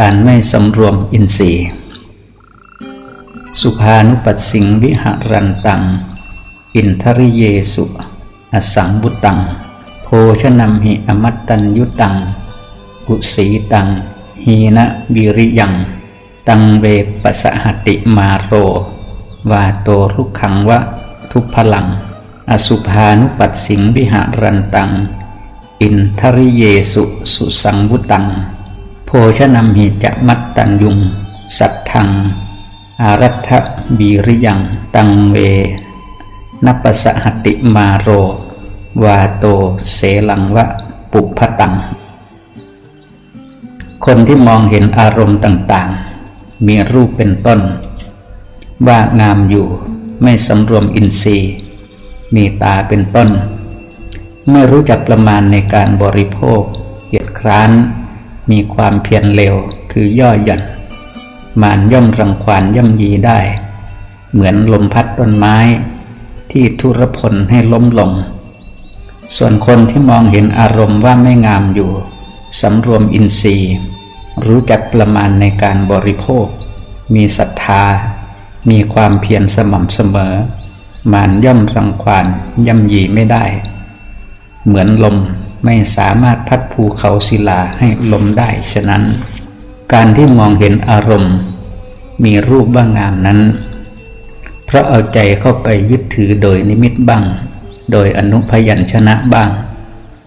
การไม่สำรวมอินทรีย์ สุภานุปัสสิงวิหารันตัง อินทริเยสุอสังบุตัง โภชนัมหิอมัตตัญยุตัง กุสีตัง หีนะบิริยัง ตังเวปสหติมาโร วาโตรุขังวะ ทุพพลัง อสุภานุปัสสิงวิหารันตัง อินทริเยสุสุสังวุตัง ชนัมหิจะมัตตัญยุง สัทธัง อารัฐบีริยัง ตังเว นัปสหติมาโร วาโตเสลังวะ ปุพพตัง คนที่มองเห็นอารมณ์ต่างๆ มีรูปเป็นต้น ว่างามอยู่ไม่สำรวมอินทรีย์ มีตาเป็นต้นไม่รู้จักประมาณในการบริโภคเกียดคร้าน มีความเพียรเร็วคือย่อหย่อนมานย่อมรังควานย่ำยีได้ เหมือนลมพัดต้นไม้ ที่ทุรพลให้ล้มลง ส่วนคนที่มองเห็นอารมณ์ว่าไม่งามอยู่สำรวมอินทรีย์ รู้จักประมาณในการบริโภค มีศรัทธา มีความเพียรสม่ำเสมอ มานย่อมรังควานย่ำยีไม่ได้ เหมือนลม ไม่สามารถพัดภูเขาศิลาให้ลมได้ฉะนั้น การที่มองเห็นอารมณ์ มีรูปว่างามนั้น เพราะเอาใจเข้าไปยึดถือโดยนิมิตบ้าง โดยอนุพยัญชนะบ้าง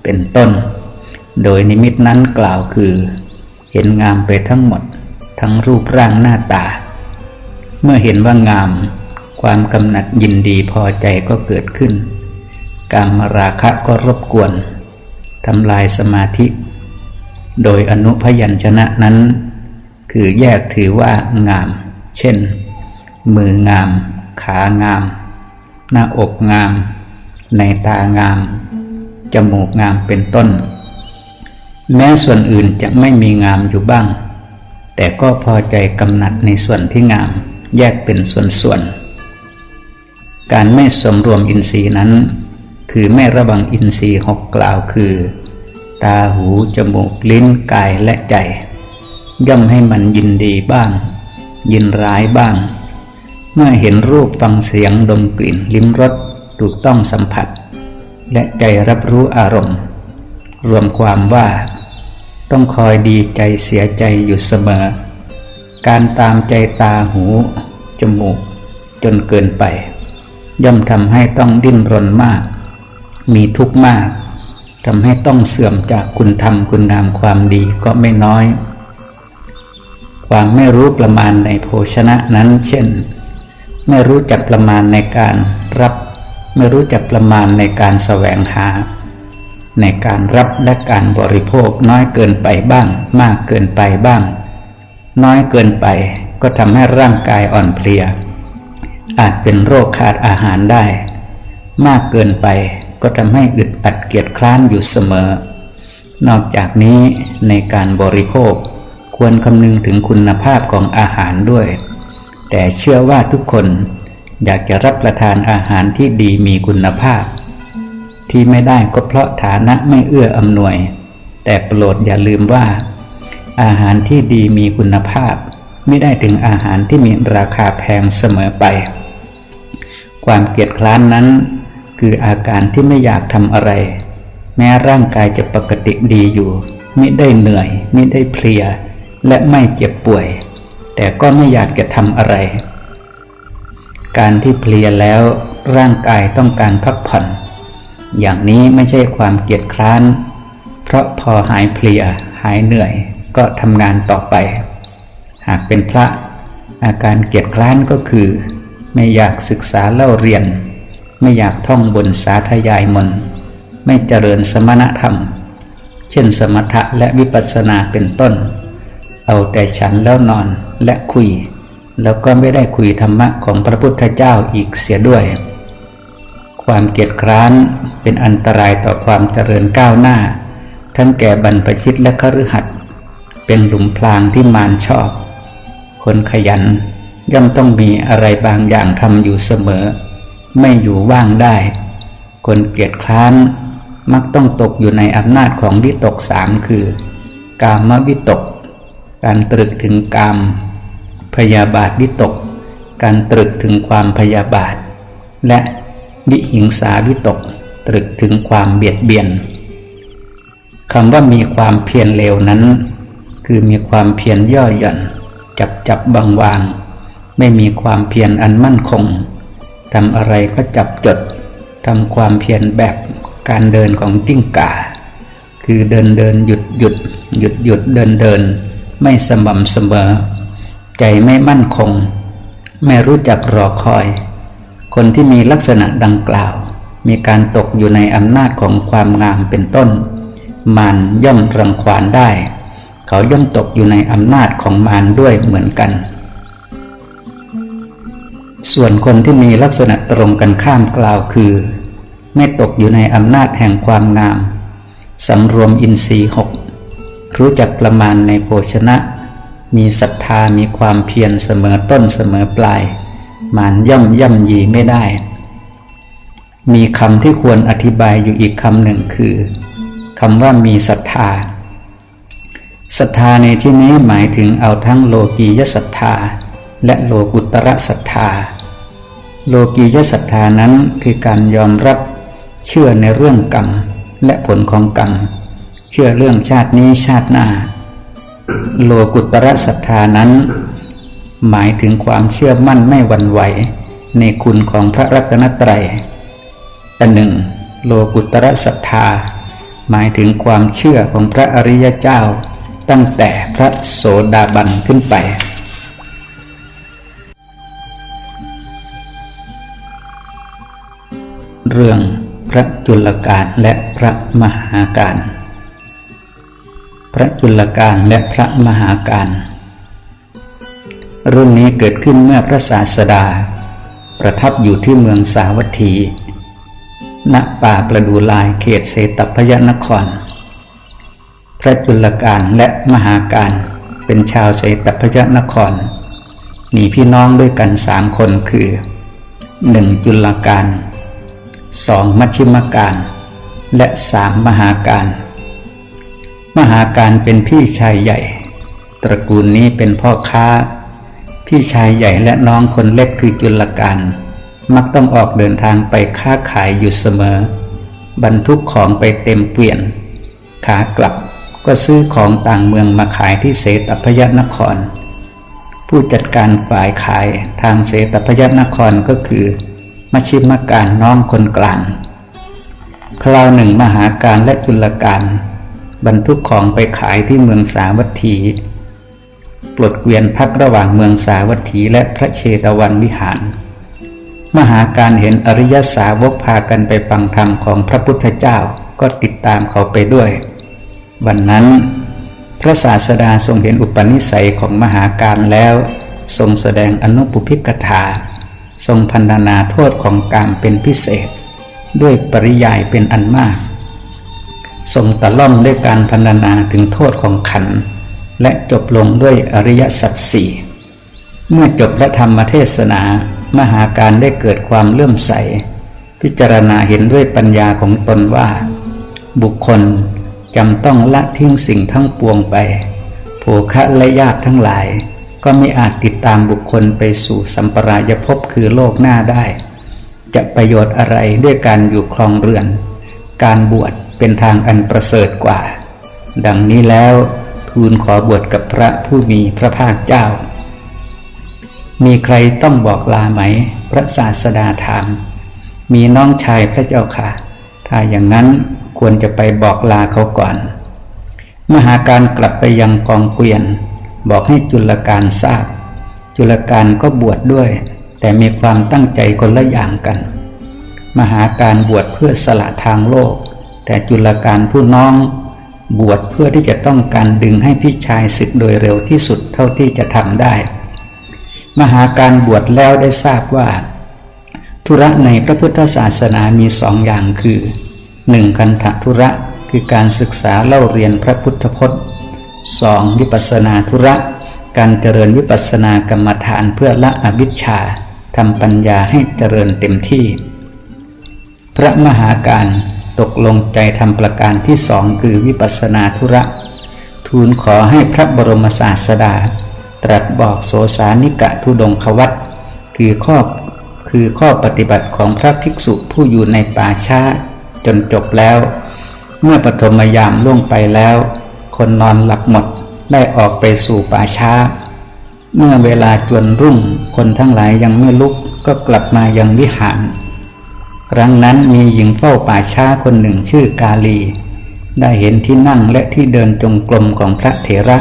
เป็นต้น โดยนิมิตนั้นกล่าวคือ เห็นงามไปทั้งหมด ทั้งรูปร่างหน้าตา เมื่อเห็นว่างาม ความกำหนัดยินดีพอใจก็เกิดขึ้น การมราคะก็รบกวน ทำลายสมาธิ โดยอนุพยัญชนะนั้น คือแยกถือว่างาม เช่น มืองาม ขางาม หน้าอกงาม ในตางาม จมูกงามเป็นต้น แม้ส่วนอื่นจะไม่มีงามอยู่บ้าง แต่ก็พอใจกำหนัดในส่วนที่งาม แยกเป็นส่วนๆการไม่สมรวมอินทรีย์นั้น คือไม่ระวังอินทรีย์หกกล่าวคือ ตาหูจมูกลิ้นกายและใจ ย่อมให้มันยินดีบ้าง ยินร้ายบ้าง เมื่อเห็นรูปฟังเสียงดมกลิ่นลิ้มรสถูกต้องสัมผัส และใจรับรู้อารมณ์ รวมความว่า ต้องคอยดีใจเสียใจอยู่เสมอ การตามใจตาหู จมูก จนเกินไป ย่อมทำให้ต้องดิ้นรนมาก มีทุกข์มากทำให้ต้องเสื่อมจากคุณธรรมคุณงามความดีก็ไม่น้อย ความไม่รู้ประมาณในโภชนะนั้น เช่น ไม่รู้จักประมาณในการรับ ไม่รู้จักประมาณในการแสวงหา ในการรับและการบริโภคน้อยเกินไปบ้าง มากเกินไปบ้าง น้อยเกินไปก็ทำให้ร่างกายอ่อนเพลีย อาจเป็นโรคขาดอาหารได้ มากเกินไป ก็ทำให้อึดอัดเกียจคร้านอยู่เสมอ นอกจากนี้ในการบริโภคควรคำนึงถึงคุณภาพของอาหารด้วย แต่เชื่อว่าทุกคนอยากจะรับประทานอาหารที่ดีมีคุณภาพ ที่ไม่ได้ก็เพราะฐานะไม่เอื้ออำนวย แต่โปรดอย่าลืมว่า อาหารที่ดีมีคุณภาพ ไม่ได้ถึงอาหารที่มีราคาแพงเสมอไป ความเกียจคร้านนั้น คืออาการที่ไม่อยากทำอะไร แม้ร่างกายจะปกติดีอยู่ไม่ได้เหนื่อยไม่ได้เพลีย และไม่เจ็บป่วย แต่ก็ไม่อยากจะทำอะไร การที่เพลียแล้วร่างกายต้องการพักผ่อน อย่างนี้ไม่ใช่ความเกียจคร้าน เพราะพอหายเพลียหายเหนื่อยก็ทำงานต่อไป หากเป็นพระ อาการเกียจคร้านก็คือ ไม่อยากศึกษาเล่าเรียน ไม่อยากท่องบนสาธยายมนไม่เจริญสมณธรรม เช่นสมถะและวิปัสสนาเป็นต้น เอาแต่ฉันแล้วนอนและคุย แล้วก็ไม่ได้คุยธรรมะของพระพุทธเจ้าอีกเสียด้วย ความเกียจคร้านเป็นอันตรายต่อความเจริญก้าวหน้า ทั้งแก่บรรพชิตและคฤหัสถ์เป็นหลุมพรางที่มารชอบ คนขยันย่อมต้องมีอะไรบางอย่างทำอยู่เสมอ ไม่อยู่ว่างได้ คนเกียจคร้านมักต้องตกอยู่ในอำนาจของวิตกสามคือ กามวิตก การตรึกถึงกาม พยาบาทวิตก การตรึกถึงความพยาบาท และวิหิงสาวิตก ตรึกถึงความเบียดเบียนคำว่ามีความเพียรเร็วนั้น คือมีความเพียรย่อหย่อน จับจับบางวาง ไม่มีความเพียรอันมั่นคง ทำอะไรก็จับจดทำความเพียรแบบการเดินของกิ้งก่า คือเดินเดินหยุดหยุดหยุดหยุดเดินเดิน ไม่สม่ำเสมอ ใจไม่มั่นคง ไม่รู้จักรอคอย คนที่มีลักษณะดังกล่าว มีการตกอยู่ในอำนาจของความงามเป็นต้นมารย่อมรังควานได้ เขาย่อมตกอยู่ในอำนาจของมารด้วยเหมือนกัน ส่วนคนที่มีลักษณะตรงกันข้ามกล่าวคือ ไม่ตกอยู่ในอำนาจแห่งความงามสำรวมอินทรีย์หกรู้จักประมาณในโภชนะ มีศรัทธามีความเพียรเสมอต้นเสมอปลายหมานย่อมย่ำยีไม่ได้ มีคำที่ควรอธิบายอยู่อีกคำหนึ่งคือคำว่ามีศรัทธาศรัทธาในที่นี้หมายถึงเอาทั้งโลกียศรัทธา และโลกุตระศรัทธา โลกียศรัทธานั้นคือการยอมรับเชื่อในเรื่องกรรมและผลของกรรม เชื่อเรื่องชาตินี้ชาติหน้า โลกุตระศรัทธานั้น หมายถึงความเชื่อมั่นไม่หวั่นไหวในคุณของพระรัตนตรัยอันหนึ่ง โลกุตระศรัทธา หมายถึงความเชื่อของพระอริยเจ้า ตั้งแต่พระโสดาบันขึ้นไป เรื่องพระจุลกาลและพระมหาการ พระจุลกาลและพระมหาการ เรื่องนี้เกิดขึ้นเมื่อพระศาสดา ประทับอยู่ที่เมืองสาวัตถี ณ ป่าประดูลายเขตเสตพยนคร พระจุลกาลและมหาการเป็นชาวเสตพยนคร มีพี่น้องด้วยกันสามคนคือหนึ่งจุลกาล สองมัชชิมการ และสามมหาการ มหาการเป็นพี่ชายใหญ่ ตระกูลนี้เป็นพ่อค้า พี่ชายใหญ่และน้องคนเล็กคือจุลการ มักต้องออกเดินทางไปค้าขายอยู่เสมอ บรรทุกของไปเต็มเกวียน ขากลับก็ซื้อของต่างเมืองมาขายที่เสตพยนคร ผู้จัดการฝ่ายขายทางเสตพยนครก็คือ มาชิมการน้องคนกลาง คราวหนึ่งมหาการและจุลการบรรทุกของไปขายที่เมืองสาวัตถีปลดเกวียนพักระหว่างเมืองสาวัตถีและพระเชตวันวิหาร มหาการเห็นอริยสาวกพากันไปฟังธรรมของพระพุทธเจ้าก็ติดตามเขาไปด้วย วันนั้น พระศาสดาทรงเห็นอุปนิสัยของมหาการแล้ว ทรงแสดงอนุปุพิกถา ทรงพันธนาโทษของการเป็นพิเศษ ด้วยปริยายเป็นอันมาก ทรงตะล่อมด้วยการพันธนาถึงโทษของขัน และจบลงด้วยอริยสัจสี่เมื่อจบพระธรรมเทศนามหาการได้เกิดความเลื่อมใส พิจารณาเห็นด้วยปัญญาของตนว่า บุคคลจำต้องละทิ้งสิ่งทั้งปวงไปโภคะและญาติทั้งหลาย ก็ไม่อาจติดตามบุคคลไปสู่สัมปรายภพคือโลกหน้าได้ จะประโยชน์อะไรด้วยการอยู่คลองเรือน การบวชเป็นทางอันประเสริฐกว่า ดังนี้แล้วทูลขอบวชกับพระผู้มีพระภาคเจ้า มีใครต้องบอกลาไหม พระศาสดาถาม มีน้องชายพระเจ้าค่ะ ถ้าอย่างนั้นควรจะไปบอกลาเขาก่อน มหาการกลับไปยังกองเกวียน บอกให้จุลการทราบ จุลการก็บวชดด้วย แต่มีความตั้งใจคนละอย่างกัน มหาการบวชเพื่อสละทางโลก แต่จุลการผู้น้อง บวชเพื่อที่จะต้องการดึงให้พี่ชายศึกโดยเร็วที่สุดเท่าที่จะทำได้ มหาการบวชแล้วได้ทราบว่า ธุระในพระพุทธศาสนามีสองอย่างคือหนึ่งคันธธุระคือการศึกษาเล่าเรียนพระพุทธพจน์ 2. วิปัสนาธุระ การเจริญวิปัสนากรรมฐานเพื่อละอวิชชาทำปัญญาให้เจริญเต็มที่ พระมหาการตกลงใจทำประการที่สองคือวิปัสนาธุระ ทูลขอให้พระบรมศาสดา ตรัสบอกโสสานิกะทุดงควัตคือข้อคือข้อปฏิบัติของพระภิกษุผู้อยู่ในป่าช้าจนจบแล้ว เมื่อปฐมยามล่วงไปแล้ว คนนอนหลับหมดได้ออกไปสู่ป่าช้า เมื่อเวลาจวนรุ่งคนทั้งหลายยังไม่ลุกก็กลับมายังวิหาร ครั้งนั้นมีหญิงเฝ้าป่าช้าคนหนึ่งชื่อกาลี ได้เห็นที่นั่งและที่เดินจงกรมของพระเถระ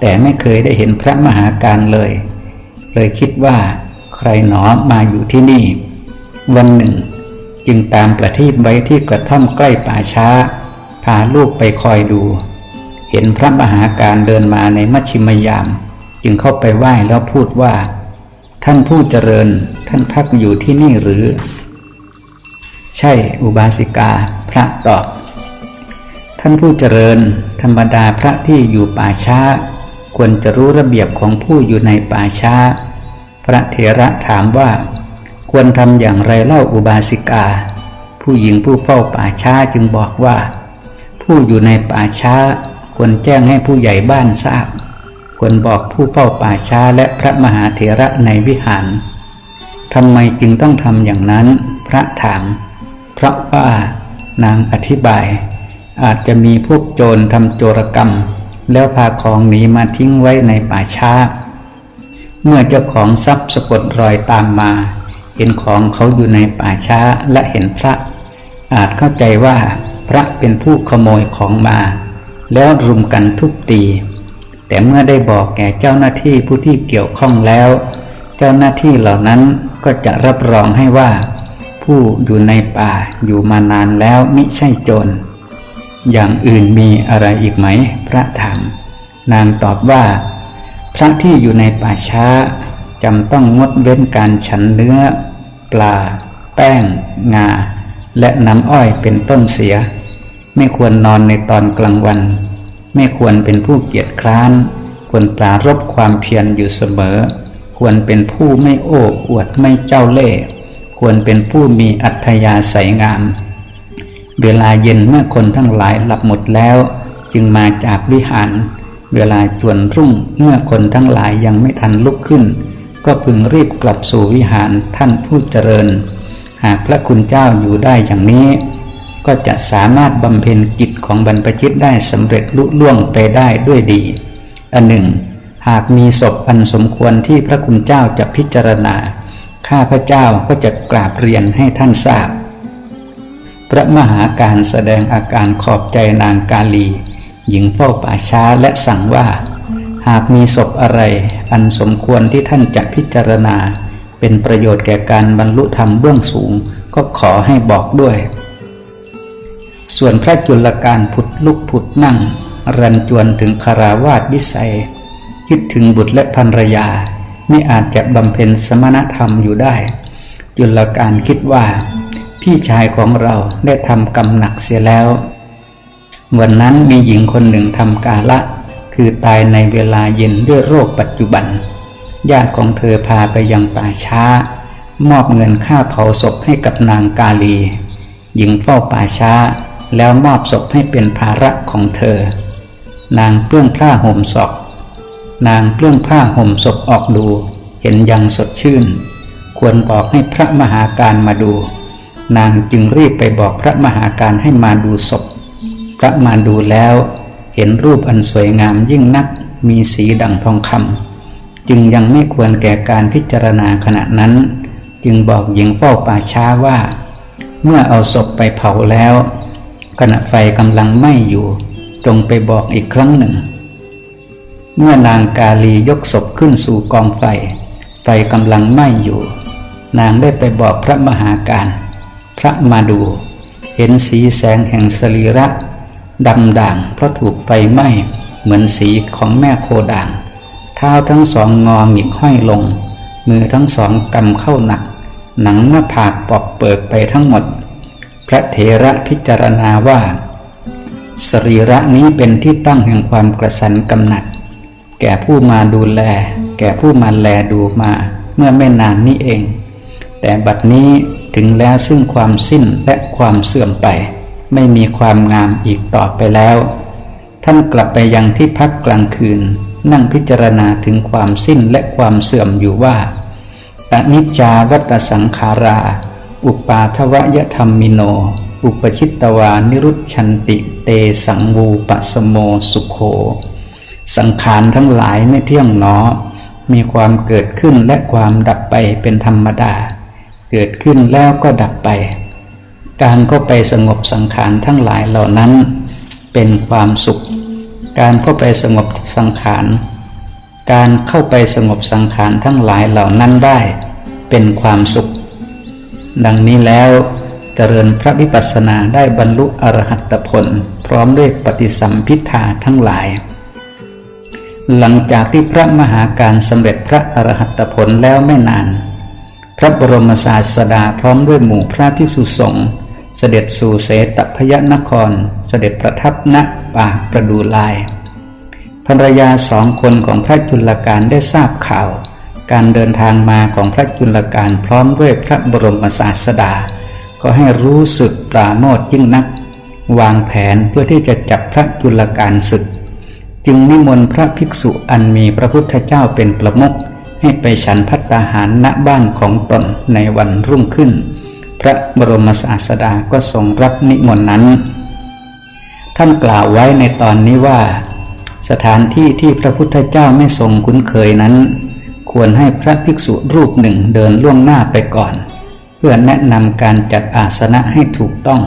แต่ไม่เคยได้เห็นพระมหาการเลย เลยคิดว่าใครหนอมาอยู่ที่นี่ วันหนึ่ง จึงตามประทีปไว้ที่กระท่อมใกล้ป่าช้า พาลูกไปคอยดู เห็นพระมหาการเดินมาในมัชชิมยาม จึงเข้าไปไหว้แล้วพูดว่า ท่านผู้เจริญท่านพักอยู่ที่นี่หรือ ใช่อุบาสิกาพระตอบท่านผู้เจริญ ธรรมดาพระที่อยู่ป่าช้า ควรจะรู้ระเบียบของผู้อยู่ในป่าช้า พระเถระถามว่า ควรทำอย่างไรเล่าอุบาสิกา ผู้หญิงผู้เฝ้าป่าช้าจึงบอกว่า ผู้อยู่ในป่าช้า ควรแจ้งให้ผู้ใหญ่บ้านทราบ ควรบอกผู้เฝ้าป่าช้าและพระมหาเถระในวิหารทำไมจึงต้องทำอย่างนั้น พระถาม เพราะว่านางอธิบาย อาจจะมีพวกโจรทำโจรกรรม แล้วพาของหนีมาทิ้งไว้ในป่าช้า เมื่อเจ้าของทรัพย์สะกดรอยตามมา เห็นของเขาอยู่ในป่าช้าและเห็นพระ อาจเข้าใจว่าพระเป็นผู้ขโมยของมา แล้วรุมกันทุบตี แต่เมื่อได้บอกแก่เจ้าหน้าที่ผู้ที่เกี่ยวข้องแล้ว เจ้าหน้าที่เหล่านั้นก็จะรับรองให้ว่า ผู้อยู่ในป่าอยู่มานานแล้วมิใช่โจรอย่างอื่นมีอะไรอีกไหม พระถามนางตอบว่า พระที่อยู่ในป่าช้าจำต้องงดเว้นการฉันเนื้อ ปลา แป้ง งา และน้ำอ้อยเป็นต้นเสีย ไม่ควรนอนในตอนกลางวัน ไม่ควรเป็นผู้เกียจคร้าน ควรปรารบความเพียรอยู่เสมอ ควรเป็นผู้ไม่โอ้อวดไม่เจ้าเล่ห์ควรเป็นผู้มีอัธยาศัยงาม เวลาเย็นเมื่อคนทั้งหลายหลับหมดแล้ว จึงมาจากวิหาร เวลาจวนรุ่งเมื่อคนทั้งหลายยังไม่ทันลุกขึ้น ก็พึงรีบกลับสู่วิหารท่านผู้เจริญ หากพระคุณเจ้าอยู่ได้อย่างนี้ ก็จะสามารถบำเพ็ญกิจของบรรพชิตได้สำเร็จลุล่วงไปได้ด้วยดี อันหนึ่ง หากมีศพอันสมควรที่พระคุณเจ้าจะพิจารณา ข้าพระเจ้าก็จะกราบเรียนให้ท่านทราบ พระมหาการแสดงอาการขอบใจนางกาลี หญิงเฝ้าป่าช้าและสั่งว่า หากมีศพอะไรอันสมควรที่ท่านจะพิจารณา เป็นประโยชน์แก่การบรรลุธรรมเบื้องสูงก็ขอให้บอกด้วย ส่วนพระจุลการผุดลุกผุดนั่ง รันจวนถึงคาราวาสวิสัย คิดถึงบุตรและภรรยา ไม่อาจจะบำเพ็ญสมณธรรมอยู่ได้ จุลการคิดว่า พี่ชายของเราได้ทำกรรมหนักเสียแล้ว วันนั้นมีหญิงคนหนึ่งทำกาละ คือตายในเวลาเย็นด้วยโรคปัจจุบัน ญาติของเธอพาไปยังป่าช้า มอบเงินค่าเผาศพให้กับนางกาลี หญิงเฝ้าป่าช้า แล้วมอบศพให้เป็นภาระของเธอ นางเปลื้องผ้าห่มศพนางเปลื้องผ้าห่มศพออกดู เห็นยังสดชื่น ควรบอกให้พระมหาการมาดู นางจึงรีบไปบอกพระมหาการให้มาดูศพ พระมาดูแล้ว เห็นรูปอันสวยงามยิ่งนัก มีสีดังทองคำจึงยังไม่ควรแก่การพิจารณาขณะนั้น จึงบอกหญิงเฝ้าป่าช้าว่า เมื่อเอาศพไปเผาแล้ว ขณะไฟกำลังไหม้อยู่ จงไปบอกอีกครั้งหนึ่ง เมื่อนางกาลียกศพขึ้นสู่กองไฟ ไฟกำลังไหม้อยู่ นางได้ไปบอกพระมหาการ พระมาดู เห็นสีแสงแห่งสรีระดำด่างเพราะถูกไฟไหม้เหมือนสีของแม่โคด่าง เท้าทั้งสองงอหงิกห้อยลง มือทั้งสองกำเข้าหนัก หนังหน้าผากปอกเปิกไปทั้งหมด พระเถระพิจารณาว่า สรีระนี้เป็นที่ตั้งแห่งความกระสันกำหนัด แก่ผู้มาดูแล แก่ผู้มาแลดูมาเมื่อไม่นานนี้เอง แต่บัดนี้ถึงแล้วซึ่งความสิ้นและความเสื่อมไป ไม่มีความงามอีกต่อไปแล้ว ท่านกลับไปยังที่พักกลางคืน นั่งพิจารณาถึงความสิ้นและความเสื่อมอยู่ว่าอนิจจาวัตสังขารา อุปาทวยธรรมมิโน อุปชิตตวานิรุชันติเตสังวูปสโมสุโคสังขารทั้งหลายไม่เที่ยงหนอ มีความเกิดขึ้นและความดับไปเป็นธรรมดา เกิดขึ้นแล้วก็ดับไป การก็ไปสงบสังขารทั้งหลายเหล่านั้น เป็นความสุข การเข้าไปสงบสังขาร การเข้าไปสงบสังขารทั้งหลายเหล่านั้นได้ เป็นความสุข ดังนี้แล้วเจริญพระวิปัสสนาได้บรรลุอรหัตผล พร้อมด้วยปฏิสัมพิธาทั้งหลาย หลังจากที่พระมหาการสำเร็จพระอรหัตผลแล้วไม่นาน พระบรมศาสดาพร้อมด้วยหมู่พระภิกษุสงฆ์เสด็จสู่เสตพยนคร เสด็จประทับณป่าประดูลายภรรยาสองคนของพระจุลการได้ทราบข่าว การเดินทางมาของพระจุลการพร้อมด้วยพระบรมศาสดา ก็ให้รู้สึกปราโมทยิ่งนัก วางแผนเพื่อที่จะจับพระจุลการศึก จึงนิมนต์พระภิกษุอันมีพระพุทธเจ้าเป็นประมุขให้ไปฉันพัตตาหารณบ้านของตนในวันรุ่งขึ้น พระบรมศาสดาก็ทรงรับนิมนต์นั้น ท่านกล่าวไว้ในตอนนี้ว่า สถานที่ที่พระพุทธเจ้าไม่ทรงคุ้นเคยนั้น ควรให้พระภิกษุรูปหนึ่งเดินล่วงหน้าไปก่อน เพื่อแนะนำการจัดอาสนะให้ถูกต้อง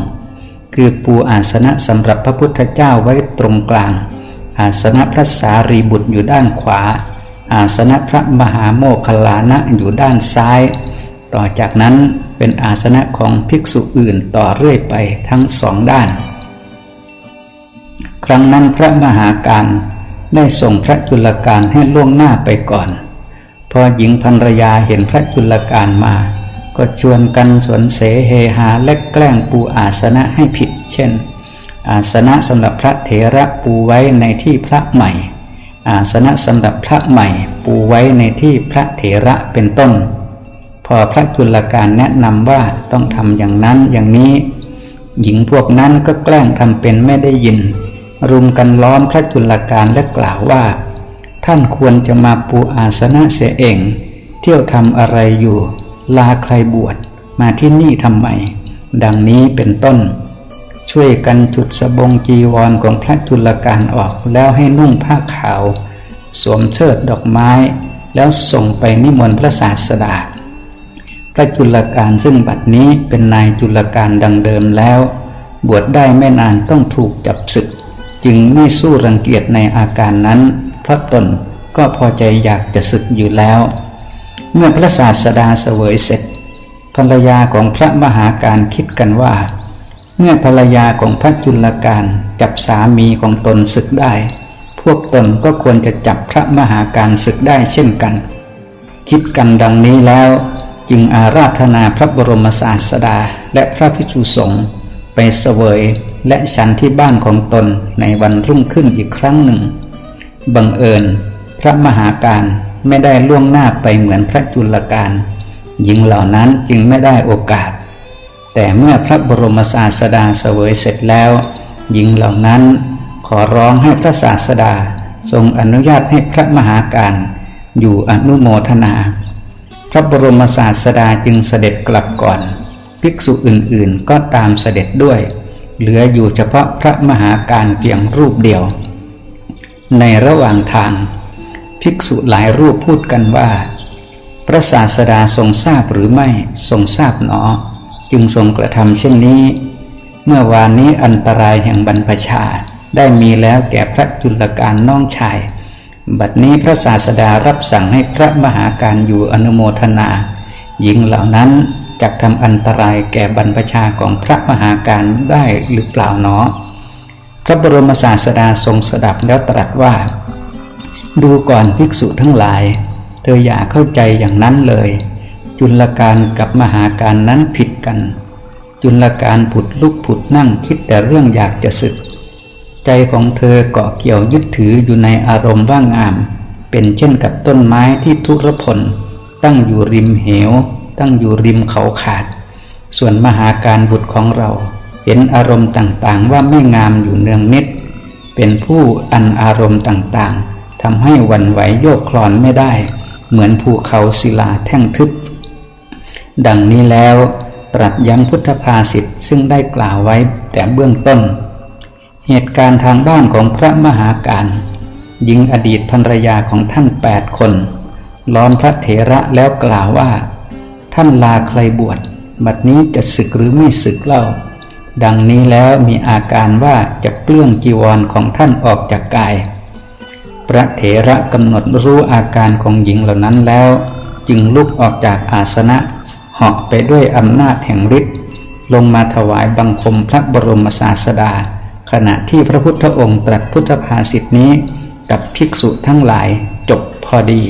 คือปูอาสนะสำหรับพระพุทธเจ้าไว้ตรงกลาง อาสนะพระสารีบุตรอยู่ด้านขวา อาสนะพระมหาโมคคลลานะอยู่ด้านซ้าย ต่อจากนั้นเป็นอาสนะของภิกษุอื่นต่อเรื่อยไปทั้งสองด้าน ครั้งนั้นพระมหาการได้ส่งพระจุลการให้ล่วงหน้าไปก่อน พอหญิงภรรยาเห็นพระจุลการมา ก็ชวนกันสวนเสเฮหาและแกล้งปูอาสนะให้ผิด เช่น อาสนะสำหรับพระเถระปูไว้ในที่พระใหม่ อาสนะสำหรับพระใหม่ ปูไว้ในที่พระเถระเป็นต้น พอพระจุลการแนะนำว่าต้องทำอย่างนั้นอย่างนี้ หญิงพวกนั้นก็แกล้งทำเป็นไม่ได้ยิน รุมกันล้อมพระจุลการและกล่าวว่า ท่านควรจะมาปูอาสนะเสียเอง เที่ยวทำอะไรอยู่ ลาใครบวชมาที่นี่ทำไม ดังนี้เป็นต้น ช่วยกันจุดสบงจีวรของพระจุลการออกแล้วให้นุ่งผ้าขาว สวมเชิดดอกไม้ แล้วส่งไปนิมนต์พระศาสดา พระจุลการซึ่งบัดนี้เป็นนายจุลการดังเดิมแล้ว บวชได้ไม่นานต้องถูกจับศึก จึงไม่สู้รังเกียจในอาการนั้น เพราะตนก็พอใจอยากจะศึกอยู่แล้ว เมื่อพระศาสดาเสวยเสร็จ ภรรยาของพระมหาการคิดกันว่า เมื่อภรรยาของพระจุลการจับสามีของตนศึกได้ พวกตนก็ควรจะจับพระมหาการศึกได้เช่นกัน คิดกันดังนี้แล้ว จึงอาราธนาพระบรมศาสดาและพระภิกษุสงฆ์ไปเสวยและฉันที่บ้านของตนในวันรุ่งขึ้นอีกครั้งหนึ่ง บังเอิญ พระมหาการไม่ได้ล่วงหน้าไปเหมือนพระจุลการ หญิงเหล่านั้นจึงไม่ได้โอกาส แต่เมื่อพระบรมศาสดาเสวยเสร็จแล้ว หญิงเหล่านั้นขอร้องให้พระศาสดาทรงอนุญาตให้พระมหาการอยู่อนุโมทนา พระบรมศาสดาจึงเสด็จกลับก่อน ภิกษุอื่นๆก็ตามเสด็จด้วย เหลืออยู่เฉพาะพระมหาการเพียงรูปเดียว ในระหว่างทาง ภิกษุหลายรูปพูดกันว่า พระศาสดาทรงทราบหรือไม่ทรงทราบหนอ จึงทรงกระทำเช่นนี้ เมื่อวานนี้อันตรายแห่งบรรพชา ได้มีแล้วแก่พระจุลการน้องชาย บัดนี้พระศาสดารับสั่งให้พระมหาการอยู่อนุโมทนา หญิงเหล่านั้นจักทำอันตรายแก่บรรพชาของพระมหาการได้หรือเปล่าเนาะ พระบรมศาสดาทรงสดับแล้วตรัสว่า ดูก่อนภิกษุทั้งหลาย เธออย่าเข้าใจอย่างนั้นเลย จุลการกับมหาการนั้นผิดกัน จุลการผุดลุกผุดนั่งคิดแต่เรื่องอยากจะศึก ใจของเธอเกาะเกี่ยวยึดถืออยู่ในอารมณ์ว่างงาม เป็นเช่นกับต้นไม้ที่ทุรพล ตั้งอยู่ริมเหว ตั้งอยู่ริมเขาขาด ส่วนมหาการบุตรของเรา เห็นอารมณ์ต่างๆ ว่าไม่งามอยู่เนืองนิด เป็นผู้อันอารมณ์ต่างๆทำให้วันไหวโยกคลอนไม่ได้ เหมือนภูเขาศิลาแท่งทึบ ดังนี้แล้วตรัสย้ำพุทธภาษิตซึ่งได้กล่าวไว้แต่เบื้องต้น เหตุการณ์ทางบ้านของพระมหาการหญิงอดีตภรรยาของท่านแปดคน ล้อมพระเถระแล้วกล่าวว่า ท่านลาใครบวชบัดนี้จะศึกหรือไม่ศึกเล่า ดังนี้แล้วมีอาการว่าจะเปลื้องจีวรของท่านออกจากกาย พระเถระกำหนดรู้อาการของหญิงเหล่านั้นแล้ว จึงลุกออกจากอาสนะเหาะไปด้วยอำนาจแห่งฤทธิ์ลงมาถวายบังคมพระบรมศาสดา ขณะที่พระพุทธองค์ตรัสพุทธภาษิตนี้กับภิกษุทั้งหลายจบพอดี